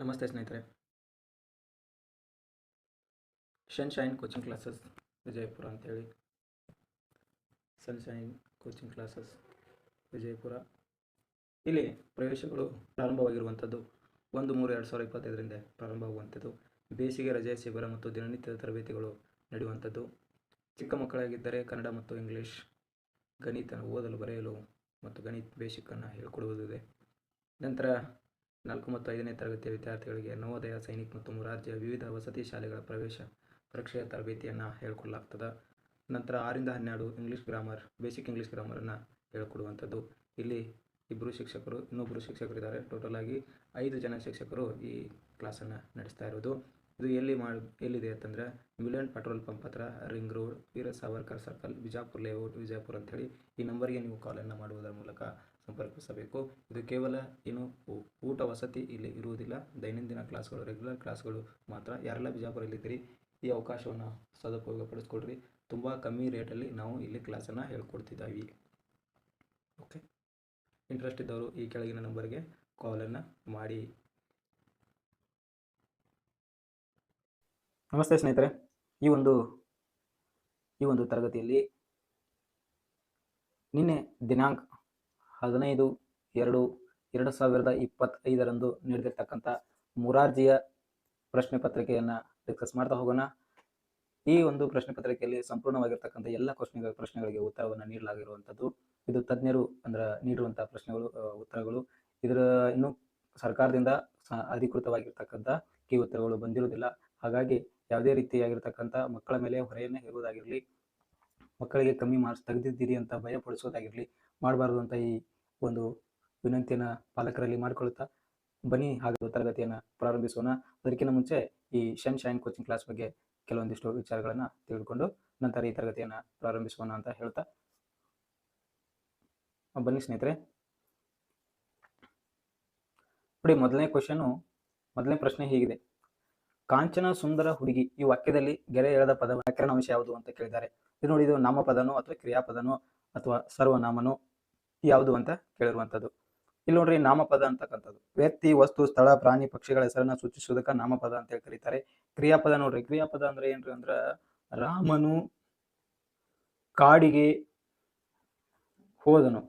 ನಮಸ್ತೆ ಸ್ನೇಹಿತರೆ. Sunshine coaching classes Vijayapura ಅಂತೇಳಿ. Sunshine coaching classes Vijayapura. ಇಲ್ಲಿ ಪ್ರವೇಶಗಳು ಪ್ರಾರಂಭವಾಗಿರುವಂಥದ್ದು ಒಂದು ಮೂರು ಎರಡು ಸಾವಿರದ ಇಪ್ಪತ್ತೈದರಿಂದ ಪ್ರಾರಂಭವಾಗುವಂಥದ್ದು. ಬೇಸಿಗೆ, ರಜೆ, ಶಿಬಿರ ಮತ್ತು ದಿನನಿತ್ಯದ ತರಬೇತಿಗಳು ನಡೆಯುವಂಥದ್ದು. ಚಿಕ್ಕ ಮಕ್ಕಳಾಗಿದ್ದರೆ ಕನ್ನಡ ಮತ್ತು ಇಂಗ್ಲೀಷ್ ಗಣಿತ ಓದಲು ಬರೆಯಲು ಮತ್ತು ಗಣಿತ ಬೇಸಿಕ್ಕನ್ನು ಹೇಳಿಕೊಡುವುದಿದೆ. ನಂತರ ನಾಲ್ಕು ಮತ್ತು ಐದನೇ ತರಗತಿಯ ವಿದ್ಯಾರ್ಥಿಗಳಿಗೆ ನವೋದಯ, ಸೈನಿಕ್ ಮತ್ತು ಮುರಾರ್ಜಿಯ ವಿವಿಧ ವಸತಿ ಶಾಲೆಗಳ ಪ್ರವೇಶ ಪರೀಕ್ಷೆಯ ತರಬೇತಿಯನ್ನು ಹೇಳಿಕೊಡಲಾಗ್ತದೆ. ನಂತರ ಆರಿಂದ ಹನ್ನೆರಡು ಇಂಗ್ಲೀಷ್ ಗ್ರಾಮರ್, ಬೇಸಿಕ್ ಇಂಗ್ಲೀಷ್ ಗ್ರಾಮರನ್ನು ಹೇಳಿಕೊಡುವಂಥದ್ದು. ಇಲ್ಲಿ ಇಬ್ಬರು ಶಿಕ್ಷಕರು ಇನ್ನೊಬ್ಬರು ಶಿಕ್ಷಕರಿದ್ದಾರೆ. ಟೋಟಲ್ ಆಗಿ ಐದು ಜನ ಶಿಕ್ಷಕರು ಈ ಕ್ಲಾಸನ್ನು ನಡೆಸ್ತಾ ಇರೋದು. ಇದು ಎಲ್ಲಿ ಮಾಡಿ, ಎಲ್ಲಿದೆ ಅಂತಂದರೆ ಮಿಲಿಯನ್ ಪೆಟ್ರೋಲ್ ಪಂಪ್ ಹತ್ರ ring road Veer Savarkar circle, Bijapur layout, Vijayapura ಅಂಥೇಳಿ ಈ ನಂಬರ್ಗೆ ನೀವು ಕಾಲನ್ನು ಮಾಡುವುದರ ಮೂಲಕ ಸಂಪರ್ಕಿಸಬೇಕು ಇದು ಕೇವಲ ಏನು ಊಟ ವಸತಿ ಇಲ್ಲಿ ಇರುವುದಿಲ್ಲ. ದೈನಂದಿನ ಕ್ಲಾಸ್ಗಳು ರೆಗ್ಯುಲರ್ ಕ್ಲಾಸ್ಗಳು ಮಾತ್ರ. ಯಾರೆಲ್ಲ ಬಿಜಾಪುರಲ್ಲಿದ್ದೀರಿ ಈ ಅವಕಾಶವನ್ನು ಸದುಪಯೋಗಪಡಿಸ್ಕೊಳ್ರಿ ತುಂಬ ಕಮ್ಮಿ ರೇಟಲ್ಲಿ ನಾವು ಇಲ್ಲಿ ಕ್ಲಾಸನ್ನು ಹೇಳ್ಕೊಡ್ತಿದ್ದೀವಿ. ಓಕೆ. ಇಂಟ್ರೆಸ್ಟ್ ಇದ್ದವರು ಈ ಕೆಳಗಿನ ನಂಬರ್ಗೆ ಕಾಲನ್ನು ಮಾಡಿ. ನಮಸ್ತೆ ಸ್ನೇಹಿತರೆ. ಈ ಒಂದು ಈ ಒಂದು ತರಗತಿಯಲ್ಲಿ ನಿನ್ನೆ ದಿನಾಂಕ ಹದಿನೈದು, ಎರಡು ಎರಡು ಸಾವಿರದ ಇಪ್ಪತ್ತೈದರಂದು ನೀಡಿರ್ತಕ್ಕಂಥ ಮುರಾರ್ಜಿಯ ಪ್ರಶ್ನೆ ಪತ್ರಿಕೆಯನ್ನು ಡಿಸ್ಕಸ್ ಮಾಡ್ತಾ ಹೋಗೋಣ. ಈ ಒಂದು ಪ್ರಶ್ನೆ ಪತ್ರಿಕೆಯಲ್ಲಿ ಸಂಪೂರ್ಣವಾಗಿರ್ತಕ್ಕಂಥ ಎಲ್ಲ ಪ್ರಶ್ನೆಗಳ ಪ್ರಶ್ನೆಗಳಿಗೆ ಉತ್ತರವನ್ನು ನೀಡಲಾಗಿರುವಂಥದ್ದು. ಇದು ತಜ್ಞರು ಅಂದ್ರೆ ನೀಡಿರುವಂಥ ಪ್ರಶ್ನೆಗಳು ಉತ್ತರಗಳು. ಇದರ ಇನ್ನು ಸರ್ಕಾರದಿಂದ ಅಧಿಕೃತವಾಗಿರ್ತಕ್ಕಂಥ ಕೀ ಉತ್ತರಗಳು ಬಂದಿರುವುದಿಲ್ಲ. ಹಾಗಾಗಿ ಯಾವುದೇ ರೀತಿಯಾಗಿರ್ತಕ್ಕಂಥ ಮಕ್ಕಳ ಮೇಲೆ ಹೊರೆಯನ್ನು ಹೇರುವುದಾಗಿರಲಿ, ಮಕ್ಕಳಿಗೆ ಕಮ್ಮಿ ಮಾರ್ಕ್ಸ್ ತೆಗೆದಿದ್ದೀರಿ ಅಂತ ಭಯಪಡಿಸೋದಾಗಿರಲಿ, ಮಾಡಬಾರ್ದು ಅಂತ ಈ ಒಂದು ವಿನಂತಿಯನ್ನು ಪಾಲಕರಲ್ಲಿ ಮಾಡಿಕೊಳ್ಳುತ್ತಾ ಬನ್ನಿ ಹಾಗೂ ತರಗತಿಯನ್ನು ಪ್ರಾರಂಭಿಸೋಣ. ಅದಕ್ಕಿಂತ ಮುಂಚೆ ಈ ಶನ್ ಶೈನ್ ಕೋಚಿಂಗ್ ಕ್ಲಾಸ್ ಬಗ್ಗೆ ಕೆಲವೊಂದಿಷ್ಟು ವಿಚಾರಗಳನ್ನು ತಿಳಿದುಕೊಂಡು ನಂತರ ಈ ತರಗತಿಯನ್ನು ಪ್ರಾರಂಭಿಸೋಣ ಅಂತ ಹೇಳ್ತಾ. ಬನ್ನಿ ಸ್ನೇಹಿತರೆ. ನೋಡಿ, ಮೊದಲನೇ ಕ್ವಶನು ಮೊದಲನೇ ಪ್ರಶ್ನೆ ಹೀಗಿದೆ. ಕಾಂಚನ ಸುಂದರ ಹುಡುಗಿ, ಈ ವಾಕ್ಯದಲ್ಲಿ ಗೆರೆ ಎಳೆದ ಪದ ವ್ಯಾಕರಣಾಂಶ ಯಾವುದು? ಅಂತ ಕೇಳಿದ್ದಾರೆ. ಇದು ನೋಡಿ, ಇದು ನಾಮಪದನೋ ಅಥವಾ ಕ್ರಿಯಾಪದನೋ ಅಥವಾ ಸರ್ವನಾಮನೋ? ಯಾವುದು ಅಂತ ಕೇಳಿರುವಂಥದ್ದು. ಇಲ್ಲಿ ನೋಡ್ರಿ ನಾಮಪದ ಅಂತಕ್ಕಂಥದ್ದು. ವ್ಯಕ್ತಿ, ವಸ್ತು, ಸ್ಥಳ, ಪ್ರಾಣಿ, ಪಕ್ಷಿಗಳ ಹೆಸರನ್ನ ಸೂಚಿಸುವುದಕ್ಕೆ ನಾಮಪದ ಅಂತ ಹೇಳಿ ಕರೀತಾರೆ. ಕ್ರಿಯಾಪದ ನೋಡ್ರಿ, ಕ್ರಿಯಾಪದ ಅಂದ್ರೆ ಏನ್ರಿ ಅಂದ್ರ ರಾಮನು ಕಾಡಿಗೆ ಹೋದನು.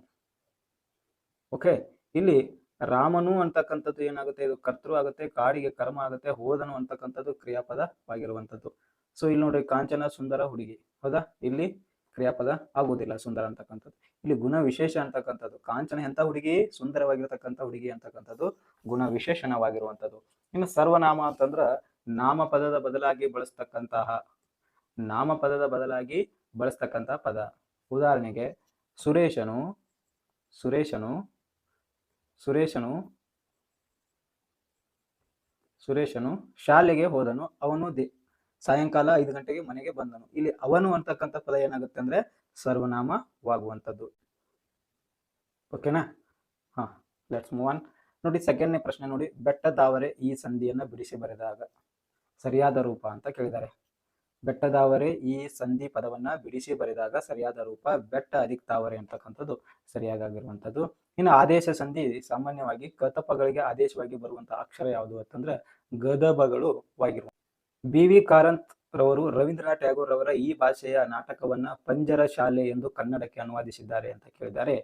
ಓಕೆ, ಇಲ್ಲಿ ರಾಮನು ಅಂತಕ್ಕಂಥದ್ದು ಏನಾಗುತ್ತೆ? ಇದು ಕರ್ತೃ ಆಗುತ್ತೆ, ಕಾಡಿಗೆ ಕರ್ಮ ಆಗುತ್ತೆ, ಹೋದನು ಅಂತಕ್ಕಂಥದ್ದು ಕ್ರಿಯಾಪದವಾಗಿರುವಂಥದ್ದು. ಸೊ ಇಲ್ಲಿ ನೋಡ್ರಿ ಕಾಂಚನ ಸುಂದರ ಹುಡುಗಿ. ಹೌದಾ? ಇಲ್ಲಿ ಕ್ರಿಯಾಪದ ಆಗುವುದಿಲ್ಲ ಸುಂದರ ಅಂತಕ್ಕಂಥದ್ದು. ಇಲ್ಲಿ ಗುಣ ವಿಶೇಷ ಅಂತಕ್ಕಂಥದ್ದು. ಕಾಂಚನ ಎಂತ ಹುಡುಗಿ? ಸುಂದರವಾಗಿರ್ತಕ್ಕಂಥ ಹುಡುಗಿ ಅಂತಕ್ಕಂಥದ್ದು ಗುಣ ವಿಶೇಷಣವಾಗಿರುವಂಥದ್ದು. ಇನ್ನು ಸರ್ವನಾಮ ಅಂತಂದ್ರ ನಾಮಪದದ ಬದಲಾಗಿ ಬಳಸ್ತಕ್ಕಂತಹ, ನಾಮಪದದ ಬದಲಾಗಿ ಬಳಸ್ತಕ್ಕಂತಹ ಪದ. ಉದಾಹರಣೆಗೆ ಸುರೇಶನು ಸುರೇಶನು ಸುರೇಶನು ಸುರೇಶನು ಶಾಲೆಗೆ ಹೋದನು. ಅವನು ದಿ, ಸಾಯಂಕಾಲ ಐದು ಗಂಟೆಗೆ ಮನೆಗೆ ಬಂದನು. ಇಲ್ಲಿ ಅವನು ಅಂತಕ್ಕಂಥ ಪದ ಏನಾಗುತ್ತೆ ಅಂದ್ರೆ ಸರ್ವನಾಮವಾಗುವಂಥದ್ದು ಓಕೆನಾ ಹಾ ಲೆಟ್ಸ್ ಮೂವ್ ಆನ್ ನೋಡಿ ಸೆಕೆಂಡ್ನೇ ಪ್ರಶ್ನೆ ನೋಡಿ. ಬೆಟ್ಟದಾವರೆ ಈ ಸಂಧಿಯನ್ನ ಬಿಡಿಸಿ ಬರೆದಾಗ ಸರಿಯಾದ ರೂಪ ಅಂತ ಕೇಳಿದ್ದಾರೆ. ಬೆಟ್ಟದಾವರೆ ಈ ಸಂಧಿ ಪದವನ್ನ ಬಿಡಿಸಿ ಬರೆದಾಗ ಸರಿಯಾದ ರೂಪ, ಬೆಟ್ಟ ಅಧಿಕ ತಾವರೆ ಅಂತಕ್ಕಂಥದ್ದು ಸರಿಯಾಗಿರುವಂಥದ್ದು ಇನ್ನು ಆದೇಶ ಸಂಧಿ ಸಾಮಾನ್ಯವಾಗಿ ಕತಪಗಳಿಗೆ ಆದೇಶವಾಗಿ ಬರುವಂತಹ ಅಕ್ಷರ ಯಾವುದು ಅಂತಂದ್ರೆ ಗದಬಗಳು ವಾಗಿರುವ ಬಿ ವಿ ಕಾರಂತ್ ರವರು ರವೀಂದ್ರನಾಥ್ ಟ್ಯಾಗೋರ್ ರವರ ಈ ಭಾಷೆಯ ನಾಟಕವನ್ನ ಪಂಜರ ಶಾಲೆ ಎಂದು ಕನ್ನಡಕ್ಕೆ ಅನುವಾದಿಸಿದ್ದಾರೆ ಅಂತ ಕೇಳಿದ್ದಾರೆ.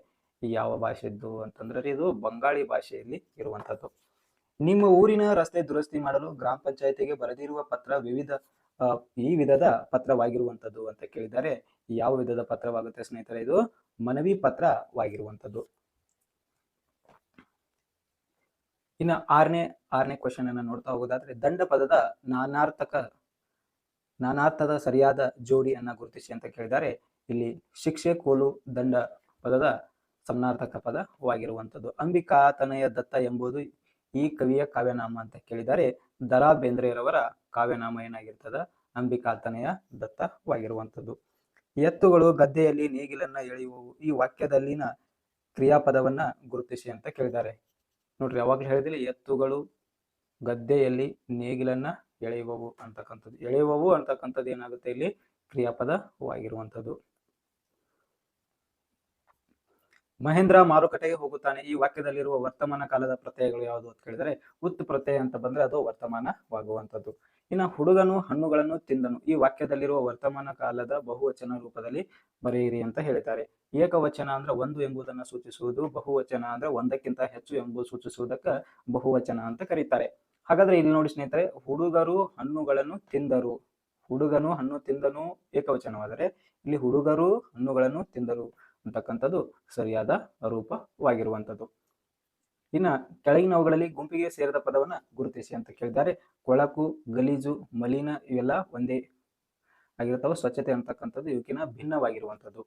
ಯಾವ ಭಾಷೆದ್ದು ಅಂತಂದ್ರೆ ಇದು ಬಂಗಾಳಿ ಭಾಷೆಯಲ್ಲಿ ಇರುವಂತದ್ದು. ನಿಮ್ಮ ಊರಿನ ರಸ್ತೆ ದುರಸ್ತಿ ಮಾಡಲು ಗ್ರಾಮ ಪಂಚಾಯತಿಗೆ ಬರೆದಿರುವ ಪತ್ರ ವಿವಿಧ ಈ ವಿಧದ ಪತ್ರವಾಗಿರುವಂತದ್ದು ಅಂತ ಕೇಳಿದ್ದಾರೆ. ಯಾವ ವಿಧದ ಪತ್ರವಾಗುತ್ತೆ ಸ್ನೇಹಿತರೆ ಇದು? ಮನವಿ ಪತ್ರವಾಗಿರುವಂತದ್ದು. ಇನ್ನು ಆರನೇ ಆರನೇ ಕ್ವಶನ್ ಅನ್ನ ನೋಡ್ತಾ ಹೋಗೋದಾದ್ರೆ ದಂಡ ಪದದ ನಾನಾರ್ಥಕ ನಾನಾರ್ಥದ ಸರಿಯಾದ ಜೋಡಿಯನ್ನ ಗುರುತಿಸಿ ಅಂತ ಕೇಳಿದ್ದಾರೆ. ಇಲ್ಲಿ ಶಿಕ್ಷೆ ಕೋಲು ದಂಡ ಪದದ ಸಮನಾರ್ಥಕ ಪದವಾಗಿರುವಂಥದ್ದು. ಅಂಬಿಕಾ ತನಯ ದತ್ತ ಎಂಬುದು ಈ ಕವಿಯ ಕಾವ್ಯನಾಮ ಅಂತ ಕೇಳಿದರೆ ದರಾ ಬೇಂದ್ರೆರವರ ಕಾವ್ಯನಾಮ ಏನಾಗಿರ್ತದ? ಅಂಬಿಕಾ ತನಯ ದತ್ತವಾಗಿರುವಂಥದ್ದು. ಎತ್ತುಗಳು, ಗದ್ದೆಯಲ್ಲಿ ನೇಗಿಲನ್ನ ಎಳೆಯುವವು. ಈ ವಾಕ್ಯದಲ್ಲಿನ ಕ್ರಿಯಾಪದವನ್ನ ಗುರುತಿಸಿ ಅಂತ ಕೇಳಿದ್ದಾರೆ. ನೋಡ್ರಿ, ಯಾವಾಗ್ಲೂ ಹೇಳಿದಿಲ್ಲ ಎತ್ತುಗಳು, ಗದ್ದೆಯಲ್ಲಿ ನೇಗಿಲನ್ನ ಎಳೆಯುವವು ಅಂತಕ್ಕಂಥದ್ದು. ಎಳೆಯುವವು ಅಂತಕ್ಕಂಥದ್ದು ಏನಾಗುತ್ತೆ ಇಲ್ಲಿ? ಕ್ರಿಯಾಪದವಾಗಿರುವಂಥದ್ದು ಮಹೇಂದ್ರ ಮಾರುಕಟ್ಟೆಗೆ ಹೋಗುತ್ತಾನೆ. ಈ ವಾಕ್ಯದಲ್ಲಿರುವ ವರ್ತಮಾನ ಕಾಲದ ಪ್ರತ್ಯಯಗಳು ಯಾವುದು ಅಂತ ಕೇಳಿದರೆ, ಉತ್ ಪ್ರತ್ಯಯ ಅಂತ ಬಂದ್ರೆ ಅದು ವರ್ತಮಾನವಾಗುವಂಥದ್ದು. ಇನ್ನು ಹುಡುಗನು ಹಣ್ಣುಗಳನ್ನು ತಿಂದನು. ಈ ವಾಕ್ಯದಲ್ಲಿರುವ ವರ್ತಮಾನ ಕಾಲದ ಬಹುವಚನ ರೂಪದಲ್ಲಿ ಬರೆಯಿರಿ ಅಂತ ಹೇಳ್ತಾರೆ ಏಕವಚನ ಅಂದ್ರೆ ಒಂದು ಎಂಬುದನ್ನು ಸೂಚಿಸುವುದು, ಬಹುವಚನ ಅಂದ್ರೆ ಒಂದಕ್ಕಿಂತ ಹೆಚ್ಚು ಎಂಬುದು ಸೂಚಿಸುವುದಕ್ಕೆ ಬಹುವಚನ ಅಂತ ಕರೀತಾರೆ. ಹಾಗಾದ್ರೆ ಇಲ್ಲಿ ನೋಡಿ ಸ್ನೇಹಿತರೆ, ಹುಡುಗರು ಹಣ್ಣುಗಳನ್ನು ತಿಂದರು. ಹುಡುಗನು ಹಣ್ಣು ತಿಂದನು ಏಕವಚನವಾದರೆ ಇಲ್ಲಿ ಹುಡುಗರು ಹಣ್ಣುಗಳನ್ನು ತಿಂದರು ಅಂತಕ್ಕಂಥದ್ದು ಸರಿಯಾದ ರೂಪವಾಗಿರುವಂಥದ್ದು. ಇನ್ನ ಕೆಳಗಿನವುಗಳಲ್ಲಿ ಗುಂಪಿಗೆ ಸೇರಿದ ಪದವನ್ನ ಗುರುತಿಸಿ ಅಂತ ಕೇಳಿದ್ದಾರೆ. ಕೊಳಕು, ಗಲೀಜು, ಮಲಿನ ಇವೆಲ್ಲ ಒಂದೇ ಆಗಿರ್ತಾವ ಸ್ವಚ್ಛತೆ ಅಂತಕ್ಕಂಥದ್ದು ಇವಕ್ಕಿನ ಭಿನ್ನವಾಗಿರುವಂಥದ್ದು.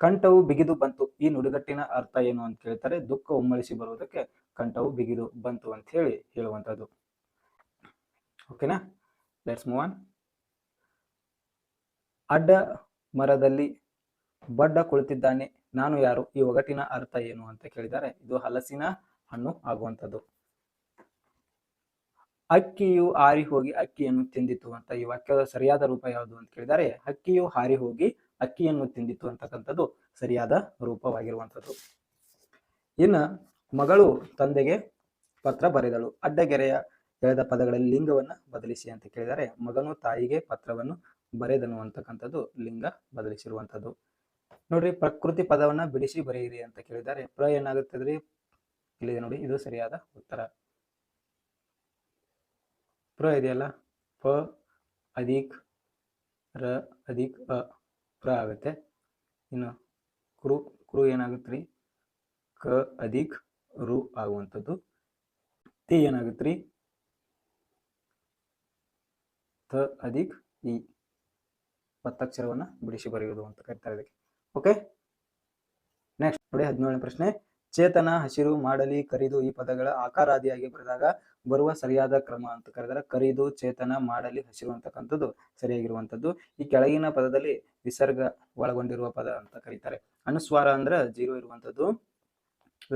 ಕಂಠವು ಬಿಗಿದು ಬಂತು. ಈ ನುಡಿಗಟ್ಟಿನ ಅರ್ಥ ಏನು ಅಂತ ಕೇಳ್ತಾರೆ. ದುಃಖ ಉಮ್ಮಳಿಸಿ ಬರುವುದಕ್ಕೆ ಕಂಠವು ಬಿಗಿದು ಬಂತು ಅಂತ ಹೇಳಿ ಹೇಳುವಂಥದ್ದು. ಓಕೆನಾ? ಲೆಟ್ಸ್ ಮೂವ್ ಆನ್ ಅಡ್ಡ ಮರದಲ್ಲಿ ಬಡ್ಡ ಕುಳಿತಿದ್ದಾನೆ. ನಾನು ಯಾರು? ಈ ಒಗಟಿನ ಅರ್ಥ ಏನು ಅಂತ ಕೇಳಿದ್ದಾರೆ. ಇದು ಹಲಸಿನ ಹಣ್ಣು ಆಗುವಂಥದ್ದು. ಅಕ್ಕಿಯು ಹಾರಿ ಹೋಗಿ ಅಕ್ಕಿಯನ್ನು ತಿಂದಿತ್ತು ಅಂತ ಈ ವಾಕ್ಯದ ಸರಿಯಾದ ರೂಪ ಯಾವುದು ಅಂತ ಕೇಳಿದರೆ ಅಕ್ಕಿಯು ಹಾರಿ ಹೋಗಿ ಅಕ್ಕಿಯನ್ನು ತಿಂದಿತ್ತು ಅಂತಕ್ಕಂಥದ್ದು ಸರಿಯಾದ ರೂಪವಾಗಿರುವಂಥದ್ದು. ಇನ್ನು ಮಗಳು ತಂದೆಗೆ ಪತ್ರ ಬರೆದಳು. ಅಡ್ಡಗೆರೆಯ ಎಳೆದ ಪದಗಳಲ್ಲಿ ಲಿಂಗವನ್ನ ಬದಲಿಸಿ ಅಂತ ಕೇಳಿದರೆ, ಮಗನು ತಾಯಿಗೆ ಪತ್ರವನ್ನು ಬರೆದನು ಅಂತಕ್ಕಂಥದ್ದು ಲಿಂಗ ಬದಲಿಸಿರುವಂಥದ್ದು. ನೋಡ್ರಿ, ಪ್ರಕೃತಿ ಪದವನ್ನ ಬಿಡಿಸಿ ಬರೆಯಿರಿ ಅಂತ ಕೇಳಿದ್ದಾರೆ ಪ್ರ ಏನಾಗುತ್ತದ್ರಿ? ಇಲ್ಲಿದೆ ನೋಡಿ, ಇದು ಸರಿಯಾದ ಉತ್ತರ. ಪ್ರ ಇದೆಯಲ್ಲ? ಪ, ಅಧಿಕ್, ರ, ಅಧಿಕ್, ಅ, ಪ್ರ ಆಗುತ್ತೆ. ಇನ್ನು ಕ್ರು ಕ್ರು ಏನಾಗುತ್ತೆ ರೀ ಕ, ಅಧಿಕ್ ರು ಆಗುವಂಥದ್ದು. ತಿ ಏನಾಗುತ್ತೆ ರೀ ಥ ಅಧಿಕ್ ಇ. ಒತ್ತಕ್ಷರವನ್ನ ಬಿಡಿಸಿ ಬರೆಯುವುದು ಅಂತ ಕರಿತಾರೆ ಇದಕ್ಕೆ. ಓಕೆ ನೆಕ್ಸ್ಟ್ ನೋಡಿ ಹದಿನೇಳನೇ ಪ್ರಶ್ನೆ. ಚೇತನ, ಹಸಿರು, ಮಾಡಲಿ, ಕರಿದು ಈ ಪದಗಳ ಆಕಾರಾದಿಯಾಗಿ ಬರೆದಾಗ ಬರುವ ಸರಿಯಾದ ಕ್ರಮ ಅಂತ ಕರೆದರೆ ಕರಿದು, ಚೇತನ, ಮಾಡಲಿ, ಹಸಿರು ಅಂತಕ್ಕಂಥದ್ದು ಸರಿಯಾಗಿರುವಂಥದ್ದು. ಈ ಕೆಳಗಿನ ಪದದಲ್ಲಿ ವಿಸರ್ಗ ಒಳಗೊಂಡಿರುವ ಪದ ಅಂತ ಕರೀತಾರೆ. ಅನುಸ್ವಾರ ಅಂದ್ರೆ ಜೀರೋ ಇರುವಂಥದ್ದು.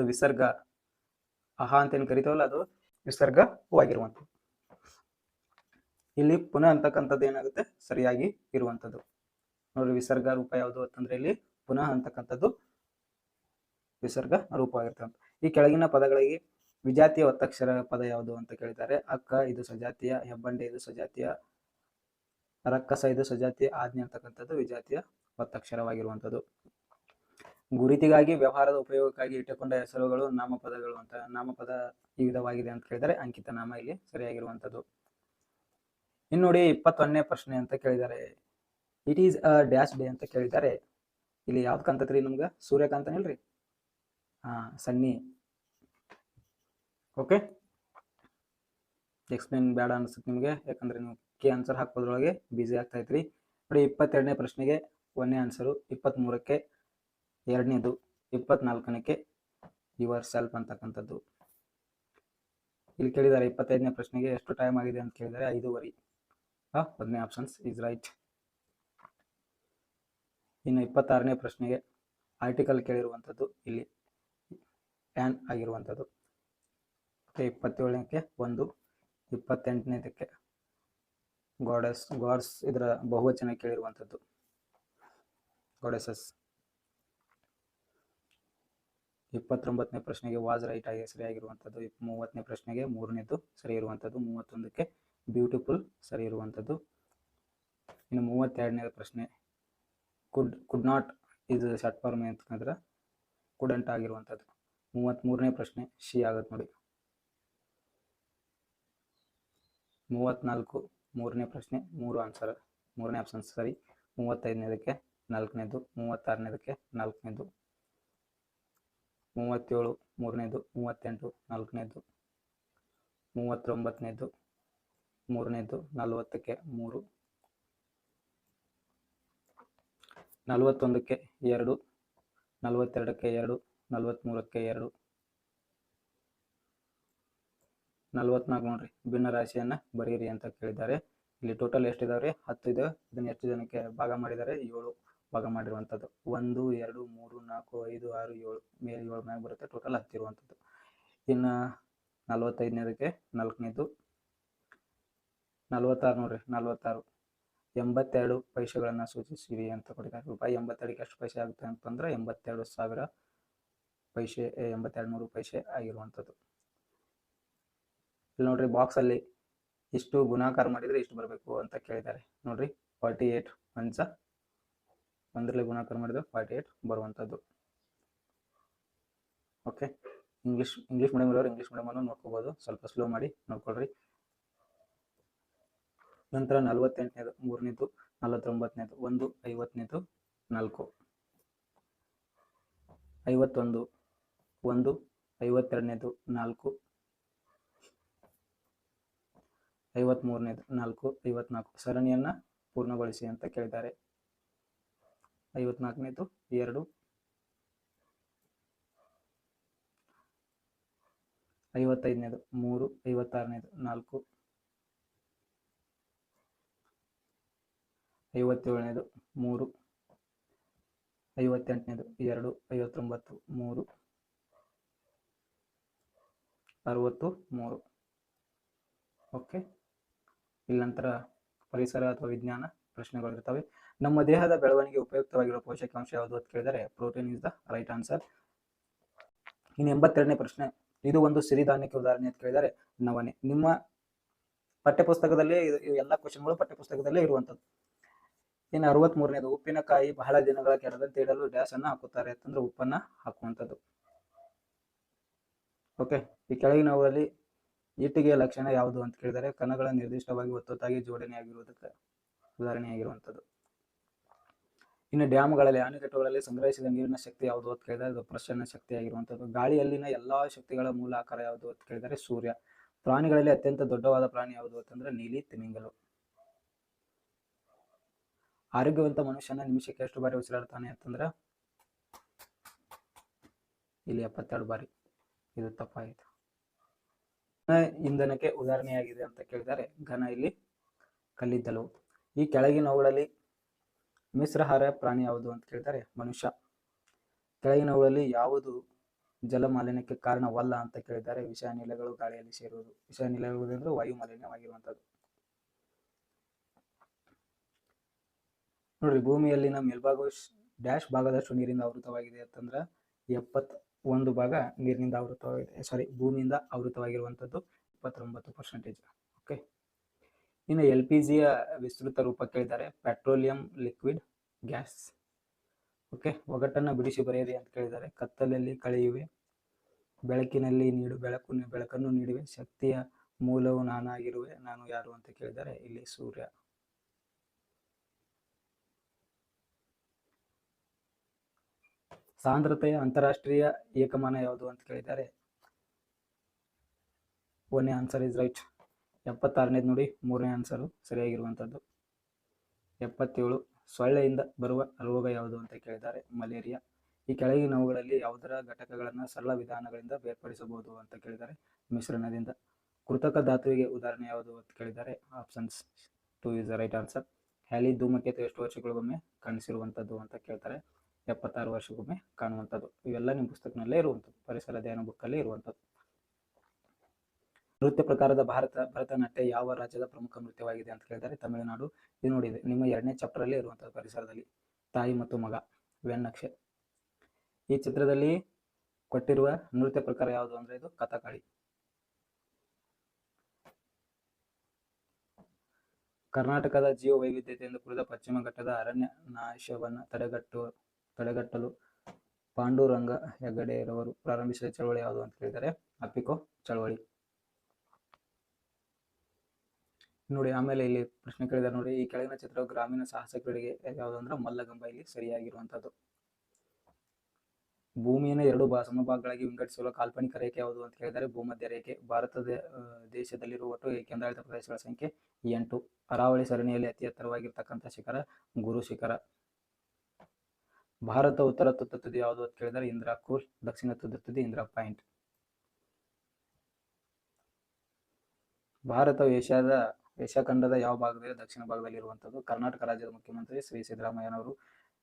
ವಿಸರ್ಗ ಅಹ ಅಂತ ಏನು ಕರಿತೇವಲ್ಲ ಅದು? ವಿಸರ್ಗವಾಗಿರುವಂಥದ್ದು ಇಲ್ಲಿ ಪುನಃ ಅಂತಕ್ಕಂಥದ್ದು ಏನಾಗುತ್ತೆ? ಸರಿಯಾಗಿ ಇರುವಂಥದ್ದು. ನೋಡ್ರಿ, ವಿಸರ್ಗ ರೂಪ ಯಾವುದು ಅಂತಂದ್ರೆ ಇಲ್ಲಿ ಪುನಃ ಅಂತಕ್ಕಂಥದ್ದು ವಿಸರ್ಗ ರೂಪವಾಗಿರ್ತಕ್ಕಂಥ ಈ ಕೆಳಗಿನ ಪದಗಳಿಗೆ ವಿಜಾತಿಯ ಒತ್ತಕ್ಷರ ಪದ ಯಾವುದು ಅಂತ ಕೇಳಿದ್ದಾರೆ. ಅಕ್ಕ ಇದು ಸಜಾತಿಯ ಹೆಬ್ಬಂಡೆ ಇದು ಸಜಾತಿಯ ರಕ್ಕಸ ಇದು ಸಜಾತಿಯ ಆಜ್ಞೆ ಅಂತಕ್ಕಂಥದ್ದು ವಿಜಾತಿಯ ಒತ್ತಕ್ಷರವಾಗಿರುವಂಥದ್ದು. ಗುರುತಿಗಾಗಿ, ವ್ಯವಹಾರದ ಉಪಯೋಗಕ್ಕಾಗಿ ಇಟ್ಟುಕೊಂಡ ಹೆಸರುಗಳು ನಾಮಪದಗಳು ಅಂತ, ನಾಮಪದ ಈ ವಿಧವಾಗಿದೆ ಅಂತ ಕೇಳಿದರೆ ಅಂಕಿತ ನಾಮ ಇಲ್ಲಿ ಸರಿಯಾಗಿರುವಂಥದ್ದು. ಇನ್ನು ನೋಡಿ ಇಪ್ಪತ್ತೊಂದನೇ ಪ್ರಶ್ನೆ ಅಂತ ಕೇಳಿದ್ದಾರೆ. It is a dash day ಅಂತ ಕೇಳಿದ್ದಾರೆ. ಇಲ್ಲಿ ಯಾವ್ದು ಕಾಣ್ತೈತ್ರಿ ನಮ್ಗೆ? ಸೂರ್ಯಕಾಂತ ಹೇಳ್ರಿ ಹಾ, ಸನ್ನಿ. ಓಕೆ ಎಕ್ಸ್ಪ್ಲೇನ್ ಬೇಡ ಅನ್ಸುತ್ತೆ ನಿಮಗೆ, ಯಾಕಂದ್ರೆ ನೀವು ಕೆ ಆನ್ಸರ್ ಹಾಕೋದ್ರೊಳಗೆ ಬ್ಯುಸಿ ಆಗ್ತಾ ಇತ್ರಿ ನೋಡಿ ಇಪ್ಪತ್ತೆರಡನೇ ಪ್ರಶ್ನೆಗೆ ಒಂದನೇ ಆನ್ಸರು ಇಪ್ಪತ್ತ್ಮೂರಕ್ಕೆ ಎರಡನೇದು ಇಪ್ಪತ್ನಾಲ್ಕನಕ್ಕೆ ಯುವರ್ ಸೆಲ್ಫ್ ಅಂತಕ್ಕಂಥದ್ದು. ಇಲ್ಲಿ ಕೇಳಿದ್ದಾರೆ ಇಪ್ಪತ್ತೈದನೇ ಪ್ರಶ್ನೆಗೆ ಎಷ್ಟು ಟೈಮ್ ಆಗಿದೆ ಅಂತ ಕೇಳಿದರೆ ಐದೂವರೆ. ಹಾಂ, ಒಂದನೇ ಆಪ್ಷನ್ಸ್ ಈಸ್ ರೈಟ್ ಇನ್ನು ಇಪ್ಪತ್ತಾರನೇ ಪ್ರಶ್ನೆಗೆ ಆರ್ಟಿಕಲ್ ಕೇಳಿರುವಂಥದ್ದು ಇಲ್ಲಿ ಟ್ಯಾನ್ ಆಗಿರುವಂಥದ್ದು. ಮತ್ತು ಇಪ್ಪತ್ತೇಳನೇಕ್ಕೆ ಒಂದು, ಇಪ್ಪತ್ತೆಂಟನೇದಕ್ಕೆ ಗಾಡಸ್ ಗಾಡ್ಸ್ ಇದರ ಬಹುವಚನ ಕೇಳಿರುವಂಥದ್ದು. ಗಾಡೆಸಸ್ ಇಪ್ಪತ್ತೊಂಬತ್ತನೇ ಪ್ರಶ್ನೆಗೆ ವಾಸ್ ರೈಟ್ ಆಗಿ ಸರಿಯಾಗಿರುವಂಥದ್ದು ಮೂವತ್ತನೇ ಪ್ರಶ್ನೆಗೆ ಮೂರನೇದು ಸರಿ ಇರುವಂಥದ್ದು ಮೂವತ್ತೊಂದಕ್ಕೆ ಬ್ಯೂಟಿಫುಲ್ ಸರಿ ಇರುವಂಥದ್ದು ಇನ್ನು ಮೂವತ್ತೆರಡನೇ ಪ್ರಶ್ನೆ ಕುಡ್ ಕುಡ್ ನಾಟ್ ಇದು ಶಾರ್ಟ್ ಫಾರ್ಮ್ ಅಂತಂದ್ರೆ ಕುಡಂಟ್ ಆಗಿರುವಂಥದ್ದು. ಮೂವತ್ತ್ಮೂರನೇ ಪ್ರಶ್ನೆ ಶಿ ಆಗುತ್ತೆ ನೋಡಿ. ಮೂವತ್ತ್ನಾಲ್ಕು, ಮೂರನೇ ಪ್ರಶ್ನೆ, ಮೂರು ಆನ್ಸರ್ ಮೂರನೇ ಆಪ್ಷನ್ ಸರಿ. ಮೂವತ್ತೈದನೇದಕ್ಕೆ ನಾಲ್ಕನೇದು, ಮೂವತ್ತಾರನೇದಕ್ಕೆ ನಾಲ್ಕನೇದು. ಮೂವತ್ತೇಳು, ಮೂರನೇದು, ಮೂವತ್ತೆಂಟು, ನಾಲ್ಕನೇದು, ಮೂವತ್ತೊಂಬತ್ತನೇದು, ಮೂರನೇದು, ನಲವತ್ತಕ್ಕೆ ಮೂರು, ನಲವತ್ತೊಂದಕ್ಕೆ ಎರಡು, ನಲವತ್ತೆರಡಕ್ಕೆ ಎರಡು, ನಲವತ್ತ್ಮೂರಕ್ಕೆ ಎರಡು. ನಲವತ್ನಾಲ್ಕು ನೋಡ್ರಿ, ಭಿನ್ನ ರಾಶಿಯನ್ನ ಬರೀರಿ ಅಂತ ಕೇಳಿದ್ದಾರೆ. ಇಲ್ಲಿ ಟೋಟಲ್ ಎಷ್ಟಿದಾವ್ರಿ? ಹತ್ತು ಇದೆ. ಇದನ್ನು ಎಷ್ಟು ಜನಕ್ಕೆ ಭಾಗ ಮಾಡಿದ್ದಾರೆ? ಏಳು. ಭಾಗ ಮಾಡಿರುವಂಥದ್ದು ಒಂದು, ಎರಡು, ಮೂರು, ನಾಲ್ಕು, ಐದು, ಆರು, ಏಳು, ಮೇಲೆ ಏಳು ಮ್ಯಾಗ ಬರುತ್ತೆ. ಟೋಟಲ್ ಹತ್ತಿರುವಂಥದ್ದು ಇನ್ನ ನಲವತ್ತೈದನೇದಕ್ಕೆ ನಾಲ್ಕನೇದು. ನಲವತ್ತಾರು ನೋಡ್ರಿ, ನಲವತ್ತಾರು. ಎಂಬತ್ತೆರಡು ಪೈಸೆಗಳನ್ನು ಸೂಚಿಸಿರಿ ಅಂತ ಕೊಟ್ಟಿದ್ದಾರೆ. ರೂಪಾಯಿ ಎಂಬತ್ತೆರಡಕ್ಕೆ ಎಷ್ಟು ಪೈಸೆ ಆಗುತ್ತೆ ಅಂತಂದ್ರೆ ಎಂಬತ್ತೆರಡು ಸಾವಿರ ಪೈಸೆ ಎಂಬತ್ತೆರಡು ನೂರು ಪೈಸೆ ಆಗಿರುವಂಥದ್ದು ಇಲ್ಲಿ ನೋಡ್ರಿ ಬಾಕ್ಸ್ ಅಲ್ಲಿ ಇಷ್ಟು ಗುಣಾಕಾರ ಮಾಡಿದ್ರೆ ಇಷ್ಟು ಬರಬೇಕು ಅಂತ ಕೇಳಿದ್ದಾರೆ. ನೋಡ್ರಿ, ಫಾರ್ಟಿ ಏಟ್ ಪಂಚ ಒಂದರಲ್ಲಿ ಗುಣಾಕಾರ ಮಾಡಿದರೆ ಫಾರ್ಟಿ ಏಟ್ ಬರುವಂಥದ್ದು. ಓಕೆ ಇಂಗ್ಲೀಷ್ ಇಂಗ್ಲೀಷ್ ಮೀಡಿಯಂ ಇರೋರು ಇಂಗ್ಲೀಷ್ ಮೀಡಿಯಮನ್ನು ನೋಡ್ಕೋಬೋದು. ಸ್ವಲ್ಪ ಸ್ಲೋ ಮಾಡಿ ನೋಡ್ಕೊಳ್ರಿ. ನಂತರ ನಲವತ್ತೆಂಟನೇದು, ಮೂರನೇದು, ನಲವತ್ತೊಂಬತ್ತನೇದು, ಒಂದು, ಐವತ್ತನೇದು, ನಾಲ್ಕು. ಐವತ್ತೊಂದು, ಒಂದು, ಐವತ್ತೆರಡನೇದು, ನಾಲ್ಕು. ಐವತ್ಮೂರನೇದು, ನಾಲ್ಕು, ಐವತ್ನಾಲ್ಕು. ಸರಣಿಯನ್ನು ಪೂರ್ಣಗೊಳಿಸಿ ಅಂತ ಕೇಳಿದ್ದಾರೆ. ಐವತ್ನಾಲ್ಕನೇದು, ಎರಡು. ಐವತ್ತೈದನೇದು, ಮೂರು. ಐವತ್ತಾರನೇದು, ನಾಲ್ಕು. ಐವತ್ತೇಳನೇದು, ಮೂರು. ಐವತ್ತೆಂಟನೇದು, ಎರಡು. ಐವತ್ತೊಂಬತ್ತು, ಮೂರು. ಅರವತ್ತು, ಮೂರು. ಓಕೆ. ಇಲ್ಲಿ ನಂತರ ಪರಿಸರ ಅಥವಾ ವಿಜ್ಞಾನ ಪ್ರಶ್ನೆಗಳು ಇರ್ತವೆ. ನಮ್ಮ ದೇಹದ ಬೆಳವಣಿಗೆ ಉಪಯುಕ್ತವಾಗಿರುವ ಪೋಷಕಾಂಶ ಯಾವುದು ಅಂತ ಕೇಳಿದರೆ protein is the right answer ಇನ್ನು ಎಂಬತ್ತೆರಡನೇ ಪ್ರಶ್ನೆ, ಇದು ಒಂದು ಸಿರಿಧಾನ್ಯಕ್ಕೆ ಉದಾಹರಣೆ ಅಂತ ಕೇಳಿದರೆ ನವನೆ ನಿಮ್ಮ ಪಠ್ಯಪುಸ್ತಕದಲ್ಲೇ ಎಲ್ಲ ಕ್ವಶನ್ಗಳು ಪಠ್ಯಪುಸ್ತಕದಲ್ಲೇ ಇರುವಂಥದ್ದು. ಇನ್ನು ಅರವತ್ಮೂರನೇದು, ಉಪ್ಪಿನಕಾಯಿ ಬಹಳ ದಿನಗಳ ಕೆಡದಂತೆ ಇಡಲು ಡ್ಯಾಶ್ ಅನ್ನು ಹಾಕುತ್ತಾರೆ ಅಂತಂದ್ರೆ ಉಪ್ಪನ್ನ ಹಾಕುವಂಥದ್ದು. ಓಕೆ ಈ ಕೆಳಗಿನವರಲ್ಲಿ ಇಟ್ಟಿಗೆಯ ಲಕ್ಷಣ ಯಾವುದು ಅಂತ ಕೇಳಿದರೆ, ಕಣಗಳ ನಿರ್ದಿಷ್ಟವಾಗಿ ಒತ್ತೊತ್ತಾಗಿ ಜೋಡಣೆಯಾಗಿರುವುದಕ್ಕೆ ಉದಾಹರಣೆಯಾಗಿರುವಂಥದ್ದು. ಇನ್ನು ಡ್ಯಾಮ್ಗಳಲ್ಲಿ, ಅಣೆಕಟ್ಟುಗಳಲ್ಲಿ ಸಂಗ್ರಹಿಸಿದ ನೀರಿನ ಶಕ್ತಿ ಯಾವುದು ಅಂತ ಕೇಳಿದರೆ ಅದು ಪ್ರಸನ್ನ ಶಕ್ತಿಯಾಗಿರುವಂಥದ್ದು ಗಾಳಿಯಲ್ಲಿನ ಎಲ್ಲಾ ಶಕ್ತಿಗಳ ಮೂಲ ಆಕಾರ ಯಾವುದು ಅಂತ ಕೇಳಿದರೆ ಸೂರ್ಯ. ಪ್ರಾಣಿಗಳಲ್ಲಿ ಅತ್ಯಂತ ದೊಡ್ಡವಾದ ಪ್ರಾಣಿ ಯಾವುದು ಅಂತಂದ್ರೆ ನೀಲಿ ತಿಮಿಂಗಲು. ಆರೋಗ್ಯವಂತ ಮನುಷ್ಯನ ನಿಮಿಷಕ್ಕೆ ಎಷ್ಟು ಬಾರಿ ಉಸಿರಾಡ್ತಾನೆ ಅಂತಂದ್ರೆ ಇಲ್ಲಿ ಎಪ್ಪತ್ತೆರಡು ಬಾರಿ. ಇದು ತಪ್ಪಾಯಿತು. ಇಂಧನಕ್ಕೆ ಉದಾಹರಣೆಯಾಗಿದೆ ಅಂತ ಕೇಳಿದರೆ ಘನ ಇಲ್ಲಿ ಕಲ್ಲಿದ್ದಲು. ಈ ಕೆಳಗಿನವುಗಳಲ್ಲಿ ಮಿಶ್ರಹಾರ ಪ್ರಾಣಿ ಯಾವುದು ಅಂತ ಕೇಳ್ತಾರೆ? ಮನುಷ್ಯ. ಕೆಳಗಿನವುಗಳಲ್ಲಿ ಯಾವುದು ಜಲ ಮಾಲಿನ್ಯಕ್ಕೆ ಕಾರಣವಲ್ಲ ಅಂತ ಕೇಳಿದ್ದಾರೆ. ವಿಷಾನಿಲಗಳು ಗಾಳಿಯಲ್ಲಿ ಸೇರುವುದು. ವಿಷಾನಿಲಗಳು ಅಂದ್ರೆ ವಾಯು ಮಾಲಿನ್ಯವಾಗಿರುವಂಥದ್ದು ನೋಡ್ರಿ ಭೂಮಿಯಲ್ಲಿನ ಮೇಲ್ಭಾಗವು ಡ್ಯಾಶ್ ಭಾಗದಷ್ಟು ನೀರಿಂದ ಆವೃತವಾಗಿದೆ ಅಂತಂದ್ರೆ ಎಪ್ಪತ್ ಒಂದು ಭಾಗ ನೀರಿನಿಂದ ಆವೃತವಾಗಿದೆ. ಸಾರಿ ಭೂಮಿಯಿಂದ ಆವೃತವಾಗಿರುವಂಥದ್ದು ಇಪ್ಪತ್ತೊಂಬತ್ತು ಪರ್ಸೆಂಟೇಜ್ ಓಕೆ ಇನ್ನು ಎಲ್ ಪಿ ಜಿಯ ವಿಸ್ತೃತ ರೂಪ ಕೇಳಿದ್ದಾರೆ ಪೆಟ್ರೋಲಿಯಂ, ಲಿಕ್ವಿಡ್, ಗ್ಯಾಸ್. ಓಕೆ, ಒಗಟನ್ನು ಬಿಡಿಸಿ ಬರೆಯಿರಿ ಅಂತ ಕೇಳಿದ್ದಾರೆ. ಕತ್ತಲಲ್ಲಿ ಕಳೆಯುವೆ. ಬೆಳಕಿನಲ್ಲಿ ನೀಡು, ಬೆಳಕು, ಬೆಳಕನ್ನು ನೀಡುವೆ. ಶಕ್ತಿಯ ಮೂಲವು ನಾನಾಗಿರುವೆ. ನಾನು ಯಾರು ಅಂತ ಕೇಳಿದ್ದಾರೆ. ಇಲ್ಲಿ ಸೂರ್ಯ. ಸಾಂದ್ರತೆಯ ಅಂತಾರಾಷ್ಟ್ರೀಯ ಏಕಮಾನ ಯಾವುದು ಅಂತ ಕೇಳಿದ್ದಾರೆ. ಒನ್ ಆನ್ಸರ್ ಇಸ್ ರೈಟ್ ಎಪ್ಪತ್ತಾರನೇದು ನೋಡಿ, ಮೂರನೇ ಆನ್ಸರು ಸರಿಯಾಗಿರುವಂಥದ್ದು ಎಪ್ಪತ್ತೇಳು, ಸೊಳ್ಳೆಯಿಂದ ಬರುವ ರೋಗ ಯಾವುದು ಅಂತ ಕೇಳಿದ್ದಾರೆ, ಮಲೇರಿಯಾ. ಈ ಕೆಳಗಿನವುಗಳಲ್ಲಿ ಯಾವುದರ ಘಟಕಗಳನ್ನು ಸರಳ ವಿಧಾನಗಳಿಂದ ಬೇರ್ಪಡಿಸಬಹುದು ಅಂತ ಕೇಳಿದ್ದಾರೆ. ಮಿಶ್ರಣದಿಂದ ಕೃತಕ ಧಾತುವಿಗೆ ಉದಾಹರಣೆ ಯಾವುದು ಅಂತ ಕೇಳಿದ್ದಾರೆ. Options two is the right answer Halley ಧೂಮಕೇತು ಎಷ್ಟು ವರ್ಷಗಳಿಗೊಮ್ಮೆ ಕಾಣಿಸಿರುವಂಥದ್ದು ಅಂತ ಕೇಳ್ತಾರೆ. ಎಪ್ಪತ್ತಾರು ವರ್ಷಗೊಮ್ಮೆ ಕಾಣುವಂಥದ್ದು ಇವೆಲ್ಲ ನಿಮ್ಮ ಪುಸ್ತಕನಲ್ಲೇ ಇರುವಂಥದ್ದು ಪರಿಸರ ಅಧ್ಯಯನ ಬುಕ್ಕಲ್ಲೇ ಇರುವಂಥದ್ದು ನೃತ್ಯ ಪ್ರಕಾರದ ಭಾರತ, ಭರತನಾಟ್ಯ ಯಾವ ರಾಜ್ಯದ ಪ್ರಮುಖ ನೃತ್ಯವಾಗಿದೆ ಅಂತ ಕೇಳಿದರೆ ತಮಿಳುನಾಡು. ಇದು ನೋಡಿದೆ. ನಿಮ್ಮ ಎರಡನೇ ಚಾಪ್ಟರ್ ಅಲ್ಲಿ ಇರುವಂತಹ ಪರಿಸರದಲ್ಲಿ ತಾಯಿ ಮತ್ತು ಮಗ ವೆನ್ನಕ್ಷೆ. ಈ ಚಿತ್ರದಲ್ಲಿ ಕೊಟ್ಟಿರುವ ನೃತ್ಯ ಪ್ರಕಾರ ಯಾವುದು ಅಂದ್ರೆ ಇದು ಕಥಕಳಿ. ಕರ್ನಾಟಕದ ಜೀವ ವೈವಿಧ್ಯತೆಯಿಂದ ಕುರಿತ ಪಶ್ಚಿಮ ಘಟ್ಟದ ಅರಣ್ಯ ನಾಶವನ್ನು ತಡೆಗಟ್ಟು, ತಡೆಗಟ್ಟಲು ಪಾಂಡುರಂಗ ಹೆಗಡೆರವರು ಪ್ರಾರಂಭಿಸಿದ ಚಳವಳಿ ಯಾವುದು ಅಂತ ಕೇಳಿದರೆ ಅಪಿಕೋ ಚಳವಳಿ. ನೋಡಿ, ಆಮೇಲೆ ಇಲ್ಲಿ ಪ್ರಶ್ನೆ ಕೇಳಿದಾರೆ ನೋಡಿ, ಈ ಕೆಳಗಿನ ಚಿತ್ರವು ಗ್ರಾಮೀಣ ಸಾಹಸ ಕ್ರೀಡೆಗೆ ಯಾವುದು ಅಂದ್ರೆ ಮಲ್ಲಗಂಬ ಇಲ್ಲಿ ಸರಿಯಾಗಿರುವಂತದ್ದು ಭೂಮಿಯನ್ನು ಎರಡು ಸಮಭಾಗಗಳಾಗಿ ವಿಂಗಡಿಸುವ ಕಾಲ್ಪನಿಕ ರೇಖೆ ಯಾವುದು ಅಂತ ಕೇಳಿದರೆ ಭೂಮಧ್ಯ ರೇಖೆ, ಭಾರತದ ದೇಶದಲ್ಲಿರುವ ಒಟ್ಟು ಕೇಂದ್ರಾಡಳಿತ ಪ್ರದೇಶಗಳ ಸಂಖ್ಯೆ ಎಂಟು. ಅರಾವಳಿ ಸರಣಿಯಲ್ಲಿ ಅತಿ ಎತ್ತರವಾಗಿರ್ತಕ್ಕಂಥ ಶಿಖರ, ಗುರು ಶಿಖರ. ಭಾರತ ಉತ್ತರ ತುತ್ತ ತುದಿ ಯಾವುದು ಅಂತ ಕೇಳಿದರೆ ಇಂದಿರಾ ಕೂಲ್, ದಕ್ಷಿಣ ತುತ್ತ ತುದಿ ಇಂದಿರಾ ಪಾಯಿಂಟ್. ಭಾರತವು ಏಷ್ಯಾದ ಏಷ್ಯಾ ಖಂಡದ ಯಾವ ಭಾಗದಲ್ಲಿ, ದಕ್ಷಿಣ ಭಾಗದಲ್ಲಿ ಇರುವಂತದ್ದು ಕರ್ನಾಟಕ ರಾಜ್ಯದ ಮುಖ್ಯಮಂತ್ರಿ ಶ್ರೀ ಸಿದ್ದರಾಮಯ್ಯನವರು.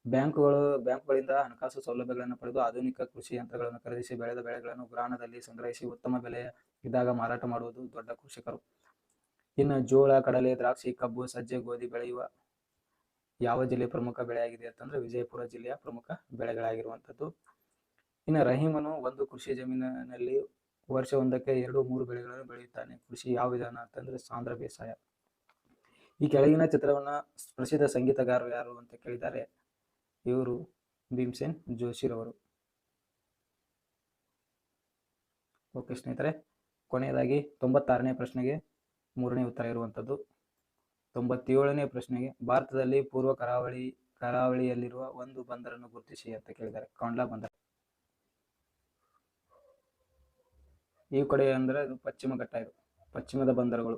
ಬ್ಯಾಂಕುಗಳು, ಬ್ಯಾಂಕುಗಳಿಂದ ಹಣಕಾಸು ಸೌಲಭ್ಯಗಳನ್ನು ಪಡೆದು ಆಧುನಿಕ ಕೃಷಿ ಯಂತ್ರಗಳನ್ನು ಖರೀದಿಸಿ ಬೆಳೆದ ಬೆಳೆಗಳನ್ನು ಗ್ರಾಮದಲ್ಲಿ ಸಂಗ್ರಹಿಸಿ ಉತ್ತಮ ಬೆಲೆ ಇದ್ದಾಗ ಮಾರಾಟ ಮಾಡುವುದು ದೊಡ್ಡ ಕೃಷಿಕರು. ಇನ್ನು ಜೋಳ, ಕಡಲೆ, ದ್ರಾಕ್ಷಿ, ಕಬ್ಬು, ಸಜ್ಜೆ, ಗೋಧಿ ಬೆಳೆಯುವ ಯಾವ ಜಿಲ್ಲೆ ಪ್ರಮುಖ ಬೆಳೆಯಾಗಿದೆ ಅಂತಂದ್ರೆ ವಿಜಯಪುರ ಜಿಲ್ಲೆಯ ಪ್ರಮುಖ ಬೆಳೆಗಳಾಗಿರುವಂತದ್ದು. ಇನ್ನು ರಹೀಮನು ಒಂದು ಕೃಷಿ ಜಮೀನಿನಲ್ಲಿ ವರ್ಷವೊಂದಕ್ಕೆ ಎರಡು, ಮೂರು ಬೆಳೆಗಳನ್ನು ಬೆಳೆಯುತ್ತಾನೆ. ಕೃಷಿ ಯಾವ ವಿಧಾನ ಅಂತಂದ್ರೆ ಸಾಂದ್ರ ಬೇಸಾಯ. ಈ ಕೆಳಗಿನ ಚಿತ್ರವನ್ನ ಪ್ರಸಿದ್ಧ ಸಂಗೀತಗಾರರು ಯಾರು ಅಂತ ಕೇಳಿದ್ದಾರೆ. ಇವರು ಭೀಮ್ಸೇನ್ ಜೋಶಿರವರು ಓಕೆ ಸ್ನೇಹಿತರೆ, ಕೊನೆಯದಾಗಿ ತೊಂಬತ್ತಾರನೇ ಪ್ರಶ್ನೆಗೆ ಮೂರನೇ ಉತ್ತರ ಇರುವಂಥದ್ದು. ತೊಂಬತ್ತೇಳನೇ ಪ್ರಶ್ನೆಗೆ, ಭಾರತದಲ್ಲಿ ಪೂರ್ವ ಕರಾವಳಿ, ಕರಾವಳಿಯಲ್ಲಿರುವ ಒಂದು ಬಂದರನ್ನು ಗುರುತಿಸಿ ಅಂತ ಕೇಳಿದ್ದಾರೆ. ಕಾಂಡ್ಲಾ ಬಂದರ್. ಈ ಕಡೆ ಅಂದ್ರೆ ಅದು ಪಶ್ಚಿಮ ಘಟ್ಟ ಇದು. ಪಶ್ಚಿಮದ ಬಂದರುಗಳು.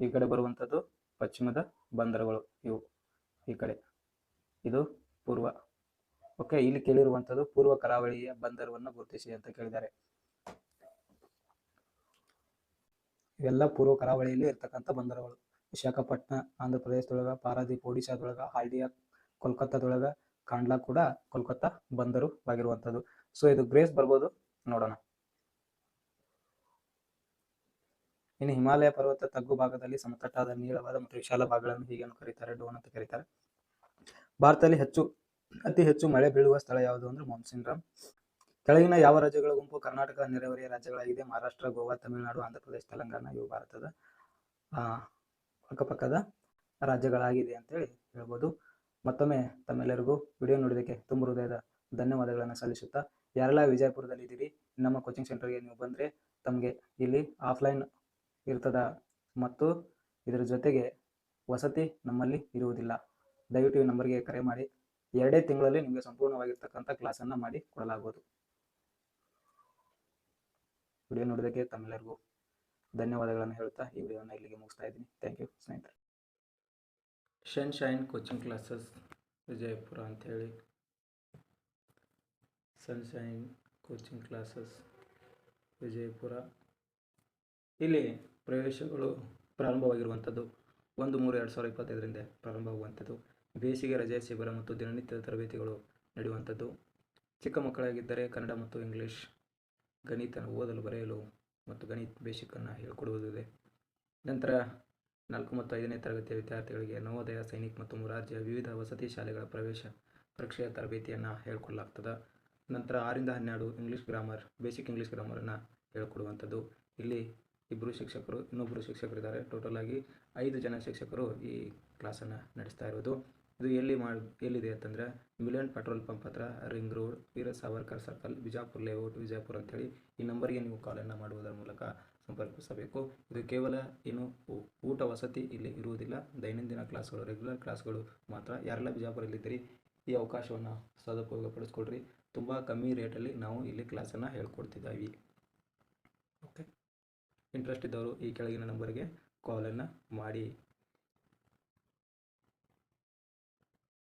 ಈ ಕಡೆ ಬರುವಂಥದ್ದು ಪಶ್ಚಿಮದ ಬಂದರುಗಳು ಇವು ಈ ಕಡೆ. ಇದು ಪೂರ್ವ. ಓಕೆ, ಇಲ್ಲಿ ಕೇಳಿರುವಂಥದ್ದು ಪೂರ್ವ ಕರಾವಳಿಯ ಬಂದರವನ್ನು ಗುರುತಿಸಿ ಅಂತ ಕೇಳಿದ್ದಾರೆ. ಇವೆಲ್ಲ ಪೂರ್ವ ಕರಾವಳಿಯಲ್ಲಿ ಇರ್ತಕ್ಕಂಥ ಬಂದರುಗಳು. ವಿಶಾಖಪಟ್ಟಣ ಆಂಧ್ರ ಪ್ರದೇಶದೊಳಗ ಪಾರಾದೀಪ್, ಒಡಿಶಾದೊಳಗ ಹಾಲ್ಡಿಯಾ ಕೋಲ್ಕತ್ತಾದೊಳಗ, ಕಾಂಡ್ಲಾ ಕೂಡ ಕೋಲ್ಕತ್ತಾ ಬಂದರು ಆಗಿರುವಂಥದ್ದು ಸೊ ಇದು ಗ್ರೇಸ್ ಬರ್ಬೋದು ನೋಡೋಣ. ಇನ್ನು ಹಿಮಾಲಯ ಪರ್ವತ ತಗ್ಗು ಭಾಗದಲ್ಲಿ ಸಮತಟ್ಟಾದ ನೀಳವಾದ ಮತ್ತು ವಿಶಾಲ ಭಾಗಗಳನ್ನು ಹೀಗೆ ಕರೀತಾರೆ, ಡೋನ್ ಅಂತ ಕರೀತಾರೆ. ಭಾರತದಲ್ಲಿ ಹೆಚ್ಚು, ಅತಿ ಹೆಚ್ಚು ಮಳೆ ಬೀಳುವ ಸ್ಥಳ ಯಾವುದು ಅಂದ್ರೆ ಮಾನ್ಸೂನ್ ರಾಮ್ ಕೆಳಗಿನ ಯಾವ ರಾಜ್ಯಗಳ, ಗುಂಪು, ಕರ್ನಾಟಕ ನೆರೆಹೊರೆಯ ರಾಜ್ಯಗಳಾಗಿದೆ? ಮಹಾರಾಷ್ಟ್ರ, ಗೋವಾ, ತಮಿಳುನಾಡು, ಆಂಧ್ರಪ್ರದೇಶ, ತೆಲಂಗಾಣ, ಇವು ಭಾರತದ ಅಕ್ಕಪಕ್ಕದ ರಾಜ್ಯಗಳಾಗಿದೆ ಅಂತೇಳಿ ಹೇಳ್ಬೋದು. ಮತ್ತೊಮ್ಮೆ ತಮ್ಮೆಲ್ಲರಿಗೂ ವಿಡಿಯೋ ನೋಡಿದ್ದಕ್ಕೆ ತುಂಬ ಹೃದಯದ ಧನ್ಯವಾದಗಳನ್ನು ಸಲ್ಲಿಸುತ್ತಾ, ಯಾರೆಲ್ಲ ವಿಜಯಪುರದಲ್ಲಿ ಇದ್ದೀರಿ ನಮ್ಮ ಕೋಚಿಂಗ್ ಸೆಂಟರ್ಗೆ ನೀವು ಬಂದರೆ ತಮಗೆ ಇಲ್ಲಿ ಆಫ್ಲೈನ್ ಇರ್ತದ. ಮತ್ತು ಇದರ ಜೊತೆಗೆ ವಸತಿ ನಮ್ಮಲ್ಲಿ ಇರುವುದಿಲ್ಲ. ದಯವಿಟ್ಟು ಈ ನಂಬರ್ಗೆ ಕರೆ ಮಾಡಿ. ಎರಡೇ ತಿಂಗಳಲ್ಲಿ ನಿಮಗೆ ಸಂಪೂರ್ಣವಾಗಿರ್ತಕ್ಕಂಥ ಕ್ಲಾಸನ್ನು ಮಾಡಿ ಕೊಡಲಾಗುವುದು. ವಿಡಿಯೋ ನೋಡೋದಕ್ಕೆ ತಮ್ಮೆಲ್ಲರಿಗೂ ಧನ್ಯವಾದಗಳನ್ನು ಹೇಳ್ತಾ ಈ ವಿಡಿಯೋನ ಇಲ್ಲಿಗೆ ಮುಗಿಸ್ತಾ ಇದ್ದೀನಿ. ಥ್ಯಾಂಕ್ ಯು ಸ್ನೇಹಿತರೆ. ಶನ್ ಶೈನ್ ಕೋಚಿಂಗ್ ಕ್ಲಾಸಸ್ ವಿಜಯಪುರ ಅಂಥೇಳಿ. Sunshine coaching classes Vijayapura. ಇಲ್ಲಿ ಪ್ರವೇಶಗಳು ಪ್ರಾರಂಭವಾಗಿರುವಂಥದ್ದು. ಒಂದು ಮೂರು ಎರಡು ಸಾವಿರದ ಇಪ್ಪತ್ತೈದರಿಂದ ಪ್ರಾರಂಭವಾಗುವಂಥದ್ದು. ಬೇಸಿಗೆ, ರಜೆ, ಶಿಬಿರ ಮತ್ತು ದಿನನಿತ್ಯದ ತರಬೇತಿಗಳು ನಡೆಯುವಂಥದ್ದು. ಚಿಕ್ಕ ಮಕ್ಕಳಾಗಿದ್ದರೆ ಕನ್ನಡ ಮತ್ತು ಇಂಗ್ಲೀಷ್ ಗಣಿತ ಓದಲು ಬರೆಯಲು ಮತ್ತು ಗಣಿತ ಬೇಸಿಕನ್ನು ಹೇಳಿಕೊಡುವುದಿದೆ. ನಂತರ ನಾಲ್ಕು ಮತ್ತು ಐದನೇ ತರಗತಿಯ ವಿದ್ಯಾರ್ಥಿಗಳಿಗೆ ನವೋದಯ, ಸೈನಿಕ್ ಮತ್ತು ಮುರಾರ್ಜಿಯ ವಿವಿಧ ವಸತಿ ಶಾಲೆಗಳ ಪ್ರವೇಶ ಪರೀಕ್ಷೆಯ ತರಬೇತಿಯನ್ನು ಹೇಳಿಕೊಡಲಾಗ್ತದೆ. ನಂತರ ಆರಿಂದ ಹನ್ನೆರಡು ಇಂಗ್ಲೀಷ್ ಗ್ರಾಮರ್, ಬೇಸಿಕ್ ಇಂಗ್ಲೀಷ್ ಗ್ರಾಮರನ್ನು ಹೇಳಿಕೊಡುವಂಥದ್ದು. ಇಲ್ಲಿ ಇಬ್ಬರು ಶಿಕ್ಷಕರು ಇನ್ನೊಬ್ಬರು ಶಿಕ್ಷಕರಿದ್ದಾರೆ. ಟೋಟಲ್ ಆಗಿ ಐದು ಜನ ಶಿಕ್ಷಕರು ಈ ಕ್ಲಾಸನ್ನು ನಡೆಸ್ತಾ ಇರೋದು. ಇದು ಎಲ್ಲಿ ಮಾಡಿ, ಎಲ್ಲಿದೆ ಅಂತಂದರೆ ಮಿಲಿಯನ್ ಪೆಟ್ರೋಲ್ ಪಂಪ್ ಹತ್ರ ring road Veer Savarkar circle Bijapur layout Vijayapura ಅಂತೇಳಿ ಈ ನಂಬರ್ಗೆ ನೀವು ಕಾಲನ್ನು ಮಾಡುವುದರ ಮೂಲಕ ಸಂಪರ್ಕಿಸಬೇಕು. ಇದು ಕೇವಲ ಏನು ಊಟ ವಸತಿ ಇಲ್ಲಿ ಇರುವುದಿಲ್ಲ. ದೈನಂದಿನ ಕ್ಲಾಸ್ಗಳು ರೆಗ್ಯುಲರ್ ಕ್ಲಾಸ್ಗಳು ಮಾತ್ರ. ಯಾರೆಲ್ಲ ಬಿಜಾಪುರಲ್ಲಿದ್ದೀರಿ ಈ ಅವಕಾಶವನ್ನು ಸದುಪಯೋಗಪಡಿಸ್ಕೊಳ್ರಿ. ತುಂಬ ಕಮ್ಮಿ ರೇಟಲ್ಲಿ ನಾವು ಇಲ್ಲಿ ಕ್ಲಾಸನ್ನು ಹೇಳ್ಕೊಡ್ತಿದ್ದೀವಿ. ಓಕೆ ಇಂಟ್ರೆಸ್ಟ್ ಇದ್ದವರು ಈ ಕೆಳಗಿನ ನಂಬರ್ಗೆ ಕಾಲನ್ನು ಮಾಡಿ.